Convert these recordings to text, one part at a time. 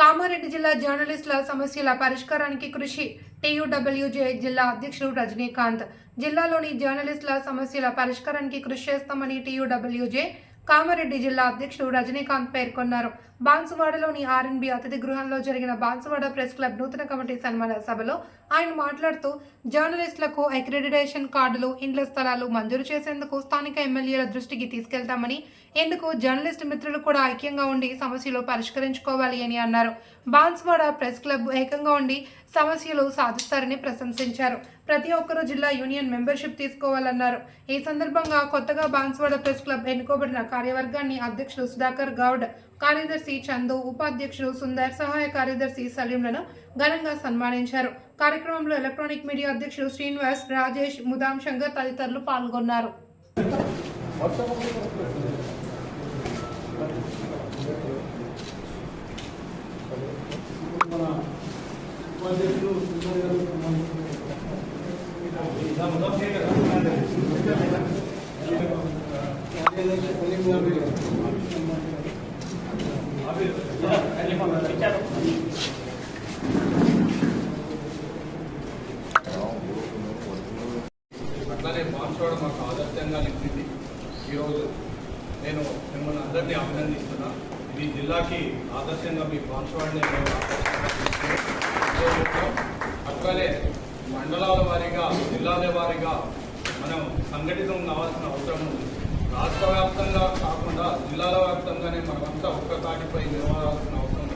కామారెడ్డి జిల్లా జర్నలిస్టుల సమస్యల పరిష్కారానికి కృషి టీయూడబ్ల్యూజే జిల్లా అధ్యక్షుడు రజనీకాంత్. జిల్లాలోని జర్నలిస్టుల సమస్యల పరిష్కారానికి కృషి చేస్తామని టీయూడబ్ల్యూజే కామారెడ్డి జిల్లా అధ్యక్షుడు రజనీకాంత్ పేర్కొన్నారు. బాన్సువాడలోని ఆర్ఎన్బి అతిథి గృహంలో జరిగిన బాన్సువాడ ప్రెస్ క్లబ్ నూతన కమిటీ సన్మాన సభలో ఆయన మాట్లాడుతూ జర్నలిస్టులకు అక్రెడిటేషన్ కార్డులు ఇండ్ల స్థలాలు మంజూరు చేసేందుకు స్థానిక ఎమ్మెల్యేల దృష్టికి తీసుకెళ్తామని ఎందుకు జర్నలిస్టు మిత్రులు కూడా ఐక్యంగా ఉండి సమస్యలు పరిష్కరించుకోవాలి అని అన్నారు. బాన్స్వాడ ప్రెస్ క్లబ్ ఏకంగా ఉండి సమస్యలు సాధిస్తారని ప్రశంసించారు. ప్రతి ఒక్కరూ జిల్లా యూనియన్ మెంబర్షిప్ తీసుకోవాలన్నారు. ఈ సందర్భంగా కొత్తగా బాన్స్వాడ ప్రెస్ క్లబ్ ఎన్నుకోబడిన కార్యవర్గాన్ని అధ్యక్షులు సుధాకర్ గౌడ్ కార్యదర్శి చందు ఉపాధ్యక్షులు సుందర్ సహాయ కార్యదర్శి సలీంలను ఘనంగా సన్మానించారు. కార్యక్రమంలో ఎలక్ట్రానిక్ మీడియా అధ్యక్షులు శ్రీనివాస్ రాజేష్ ముదాం శంకర్ తదితరులు పాల్గొన్నారు మన ఉపాధ్యక్షులు సుందర్ గారు కార్యదర్శి సలీం గారు అట్లానే మార్చుకోవడం మాకు ఆదర్శంగా నిలిచింది. ఈరోజు నేను మిమ్మల్ని అందరినీ అభినందిస్తున్నా. మీ జిల్లాకి ఆదర్శంగా మీ మార్చోవడాన్ని మేము అట్లానే మండలాల వారీగా జిల్లాల వారీగా మనం సంఘటితం కావాల్సిన అవసరం ఉంది. రాష్ట్ర వ్యాప్తంగా కాకుండా జిల్లాల వ్యాప్తంగానే మనమంతా ఒక్క తాటిపై నిలవాల్సిన అవసరం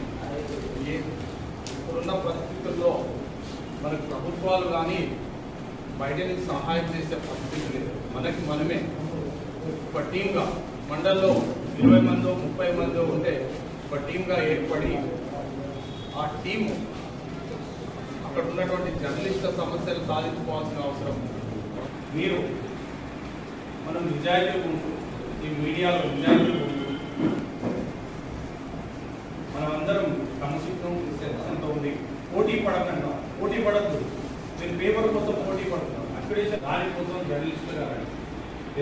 ఇప్పుడున్న పరిస్థితుల్లో మనకు ప్రభుత్వాలు కానీ బయట నుంచి సహాయం చేసే పరిస్థితి లేదు. మనకి మనమే. ఒక టీంగా మండల్లో ఇరవై మందో ముప్పై మందో ఉంటే ఒక టీంగా ఏర్పడి ఆ టీం అక్కడ ఉన్నటువంటి జర్నలిస్టుల సమస్యలు సాధించుకోవాల్సిన అవసరం మీరు మనం నిజాయితీ ఉంటూ ఈ మీడియాలో నిజాయితీ ఉంటూ మనమందరం క్రమశిక్షణ సెన్స్తో ఉంది పోటీ పడకుండా పోటీ పడద్దు. మీరు పేపర్ కోసం పోటీ పడుతున్నారు. అక్రిడేషన్ దానికోసం జర్నలిస్టులుగా రండి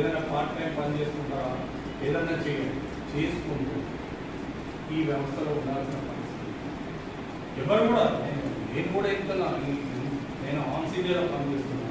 ఏదైనా పార్ట్ టైం పని చేసుకుంటారా? ఏదైనా చేయండి. చేసుకుంటూ ఈ వ్యవస్థలో ఉండాల్సిన పరిస్థితి. ఎవరు కూడా నేను- నేను కూడా ఇంత నేను ఆన్ సీనియర్గా పనిచేస్తాను